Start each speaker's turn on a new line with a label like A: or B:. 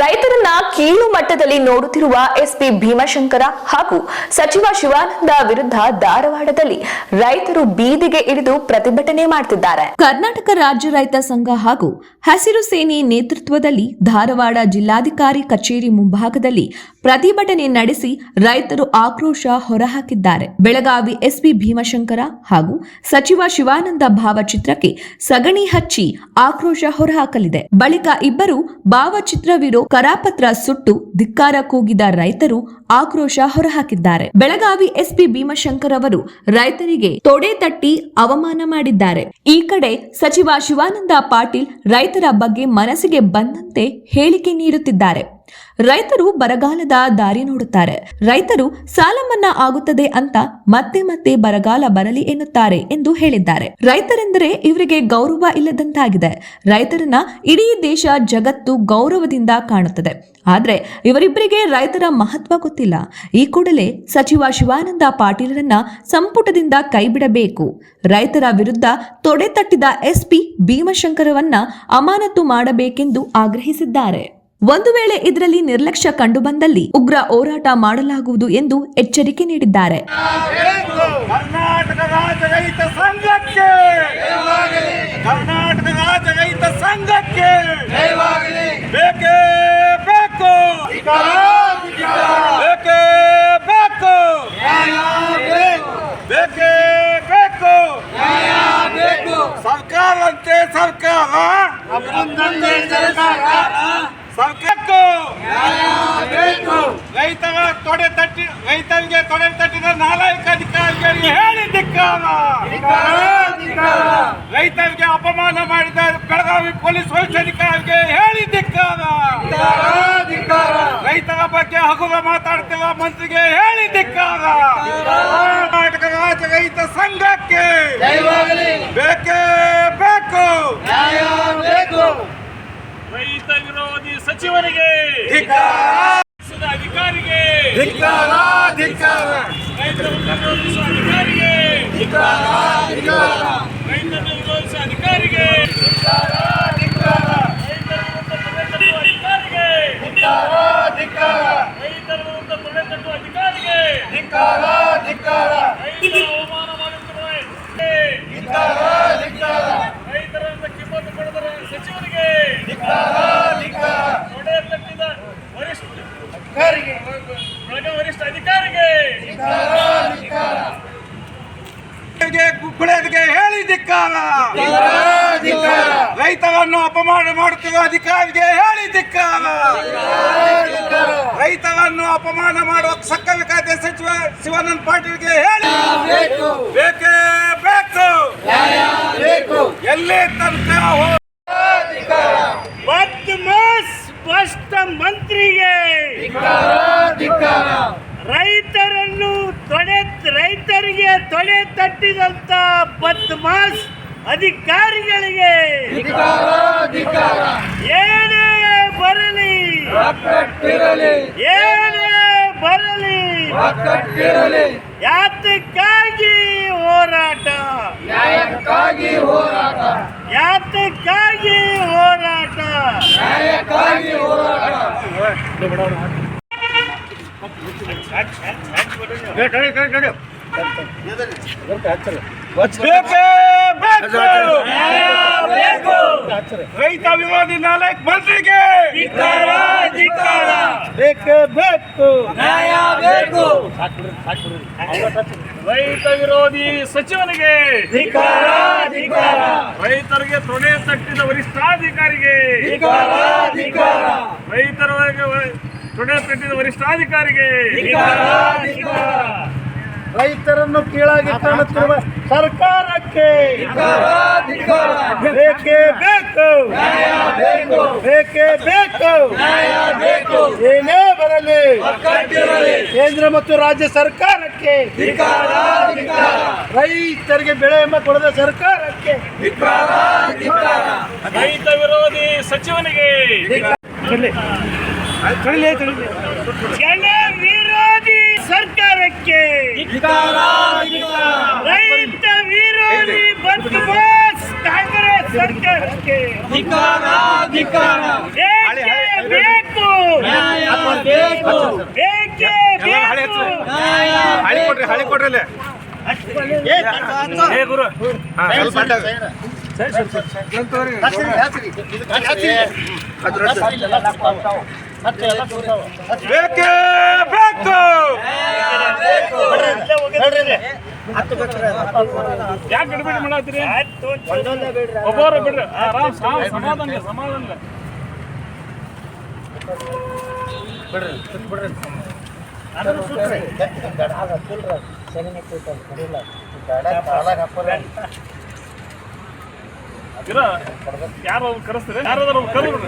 A: ರೈತರನ್ನ ಕೀಳು ಮಟ್ಟದಲ್ಲಿ ನೋಡುತ್ತಿರುವ ಎಸ್ಪಿ ಭೀಮಶಂಕರ ಹಾಗೂ ಸಚಿವ ಶಿವಾನಂದ ವಿರುದ್ಧ ಧಾರವಾಡದಲ್ಲಿ ರೈತರು ಬೀದಿಗೆ ಇಳಿದು ಪ್ರತಿಭಟನೆ ಮಾಡುತ್ತಿದ್ದಾರೆ ಕರ್ನಾಟಕ ರಾಜ್ಯ ರೈತ ಸಂಘ ಹಾಗೂ ಹಸಿರು ಸೇನೆ ನೇತೃತ್ವದಲ್ಲಿ ಧಾರವಾಡ ಜಿಲ್ಲಾಧಿಕಾರಿ ಕಚೇರಿ ಮುಂಭಾಗದಲ್ಲಿ ಪ್ರತಿಭಟನೆ ನಡೆಸಿ ರೈತರು ಆಕ್ರೋಶ ಹೊರಹಾಕಿದ್ದಾರೆ. ಬೆಳಗಾವಿ ಎಸ್ಪಿ ಭೀಮಶಂಕರ ಹಾಗೂ ಸಚಿವ ಶಿವಾನಂದ ಭಾವಚಿತ್ರಕ್ಕೆ ಸಗಣಿ ಹಚ್ಚಿ ಆಕ್ರೋಶ ಹೊರಹಾಕಲಿದೆ. ಬಳಿಕ ಇಬ್ಬರು ಭಾವಚಿತ್ರವಿರೋ ಕರಾಪತ್ರ ಸುಟ್ಟು ಧಿಕ್ಕಾರ ಕೂಗಿದ ರೈತರು ಆಕ್ರೋಶ ಹೊರಹಾಕಿದ್ದಾರೆ. ಬೆಳಗಾವಿ ಎಸ್ಪಿ ಭೀಮಶಂಕರ್ ಅವರು ರೈತರಿಗೆ ತೊಡೆ ತಟ್ಟಿ ಅವಮಾನ ಮಾಡಿದ್ದಾರೆ. ಈ ಕಡೆ ಸಚಿವ ಶಿವಾನಂದ ಪಾಟೀಲ್ ರೈತರ ಬಗ್ಗೆ ಮನಸ್ಸಿಗೆ ಬಂದಂತೆ ಹೇಳಿಕೆ ನೀಡುತ್ತಿದ್ದಾರೆ. ರೈತರು ಬರಗಾಲದ ದಾರಿ ನೋಡುತ್ತಾರೆ. ರೈತರು ಸಾಲ ಮನ್ನಾ ಆಗುತ್ತದೆ ಅಂತ ಮತ್ತೆ ಮತ್ತೆ ಬರಗಾಲ ಬರಲಿ ಎನ್ನುತ್ತಾರೆ ಎಂದು ಹೇಳಿದ್ದಾರೆ. ರೈತರೆಂದರೆ ಇವರಿಗೆ ಗೌರವ ಇಲ್ಲದಂತಾಗಿದೆ. ರೈತರನ್ನ ಇಡೀ ದೇಶ ಜಗತ್ತು ಗೌರವದಿಂದ ಕಾಣುತ್ತದೆ. ಆದ್ರೆ ಇವರಿಬ್ಬರಿಗೆ ರೈತರ ಮಹತ್ವ ಗೊತ್ತಿಲ್ಲ. ಈ ಕೂಡಲೇ ಸಚಿವ ಶಿವಾನಂದ ಪಾಟೀಲರನ್ನ ಸಂಪುಟದಿಂದ ಕೈಬಿಡಬೇಕು. ರೈತರ ವಿರುದ್ಧ ತೊಡೆ ತಟ್ಟಿದ ಎಸ್ಪಿ ಭೀಮಶಂಕರವನ್ನ ಅಮಾನತು ಮಾಡಬೇಕೆಂದು ಆಗ್ರಹಿಸಿದ್ದಾರೆ. ಒಂದು ವೇಳೆ ಇದರಲ್ಲಿ ನಿರ್ಲಕ್ಷ್ಯ ಕಂಡುಬಂದಲ್ಲಿ ಉಗ್ರ ಹೋರಾಟ ಮಾಡಲಾಗುವುದು ಎಂದು ಎಚ್ಚರಿಕೆ ನೀಡಿದ್ದಾರೆ.
B: ಸರ್ಕಾರಂತೆ ಸರ್ಕಾರ. ಸರ್ಕಾರಕ್ಕೂ ರೈತರ ತೊಡೆ ತಟ್ಟಿ ರೈತರಿಗೆ ತೊಡೆ ತಟ್ಟಿದ ನಾಲ್ಕು ಅಧಿಕಾರಿಗಳಿಗೆ ಹೇಳಿ ರೈತರಿಗೆ ಅಪಮಾನ ಮಾಡಿದ ಬೆಳಗಾವಿ ಪೊಲೀಸ್ ವರಿಷ್ಠಾಧಿಕಾರಿಗೆ ಹೇಳಿ ರೈತರ ಬಗ್ಗೆ ಹಗುರ ಮಾತಾಡ್ತಿರುವ ಮಂತ್ರಿಗೆ ಹೇಳಿ ಕರ್ನಾಟಕ ರಾಜ್ಯ ರೈತ ಸಂಘಕ್ಕೆ ಬೇಕೇ ಬೇಕು
C: ರೈತ ವಿರೋಧಿ ಸಚಿವರಿಗೆ ಅಧಿಕಾರಿಗೆ ರೈತರನ್ನು ವಿರೋಧಿಸುವ ಅಧಿಕಾರಿಗೆ ರೈತರನ್ನು ವಿರೋಧಿಸುವ ಅಧಿಕಾರಿಗೆ ರೈತರ ವಿರುದ್ಧ ತೊಡೆ ತಟ್ಟುವ ಅಧಿಕಾರಿಗೆ ರೈತರ ವಿರುದ್ಧ ತೊಡೆ ತಟ್ಟುವ ಅಧಿಕಾರಿಗೆ ರೈತರ ಅವಮಾನ ಮಾಡುತ್ತಿರುವ ರೈತರನ್ನು ಕಿಮ್ಮತ್ತು ಪಡೆದ ಸಚಿವರಿಗೆ ತೊಡೆ ತಟ್ಟಿದ ವರಿಷ್ಠ ವರಿಷ್ಠ ಅಧಿಕಾರಿಗೆ.
B: ಗುಳೆಗೆ ಹೇಳಿದ್ದಕ್ಕಾರ ರೈತರನ್ನು ಅಪಮಾನ ಮಾಡುತ್ತಿರುವ ಅಧಿಕಾರಿಗೆ ಹೇಳಿ ಧಿಕ್ಕಾರ. ರೈತರನ್ನು ಅಪಮಾನ ಮಾಡುವ ಸಕ್ಕರೆ ಖಾತೆ ಸಚಿವ ಶಿವಾನಂದ ಪಾಟೀಲ್ಗೆ ಹೇಳಿ ಬೇಕೇ ಬೇಕು. ಎಲ್ಲಿ ತನಕ
C: ಮಂತ್ರಿಗೆ ರೈತರನ್ನು ತೊಡೆ ರೈತರಿಗೆ ತೊಡೆ ತಟ್ಟಿದಂತ ಬದ್ಮಾಸ್ ಅಧಿಕಾರಿಗಳಿಗೆ ಏನೇ ಬರಲಿ ಏನೇ ಬರಲಿ ಯಾತಕ್ಕಾಗಿ ಹೋರಾಟ? ಯಾತಕ್ಕಾಗಿ ಹೋರಾಟ
B: ಬೇಕೇ ಬೇಕು ರೈತ ವಿರೋಧಿ ನಾಲ್ಕು ಮಂತ್ರಿಗೆ ಬೇಕೇ ಬೇಕು
C: ರೈತ ವಿರೋಧಿ ಸಚಿವನಿಗೆ ರೈತರಿಗೆ ತೊಡೆ ತಟ್ಟಿದ ವರಿಷ್ಠಾಧಿಕಾರಿಗೆ. ರೈತರ ತೊಣೆ ತೊಡೆ ತಟ್ಟಿದ ವರಿಷ್ಠಾಧಿಕಾರಿಗೆ.
B: ರೈತರನ್ನು ಕೀಳಾಗಿ ಕಾಣುತ್ತಿರುವ ಸರ್ಕಾರಕ್ಕೆ ಬೇಕೇ ಬೇಕು. ಬೇಕೇ ಬೇಕು. ಏನೇ ಬರಲಿ ಕೇಂದ್ರ ಮತ್ತು ರಾಜ್ಯ ಸರ್ಕಾರಕ್ಕೆ. ರೈತರಿಗೆ ಬೆಳೆ ಎಂಬ ಕೊಡದ ಸರ್ಕಾರಕ್ಕೆ.
C: ರೈತ ವಿರೋಧಿ ಸಚಿವನಿಗೆ. ಜನ ವಿರೋಧಿ ಸರ್ಕಾರಕ್ಕೆ. ರೈತ ವಿರೋಧಿ ಬದ್ಮಾಸ್ ಕಾಂಗ್ರೆಸ್ ಸರ್ಕಾರಕ್ಕೆ. ಬೇಕು? ಬೇಕು ಬೇಕೇ
B: ಎಲ್ಲ ಹಳೆ
C: ಬೇಕು.
B: ಹಚ್ಚು. ಹಳಿ ಕೊಡ್ರಿ ಹಳಿ ಕೊಡ್ರಿ
C: ಏ ಗುರು.
B: ಬೇಕೇ ಬೇಕು.
C: ಯಾಕೆ ಗಡಿಬಿಡಿ ಮಾಡತ್ತೀರಿ? ಒಬ್ಬರು ಬಿಡ್ರಿ. ಆರಾಮ್ ಸಾಮ್- ಸಮಾಧಾನ ಯಾರು ಕರೆಸ್ತಾರೆ? ಯಾರಾದ್ರೂ ಕರೆದ್ರು?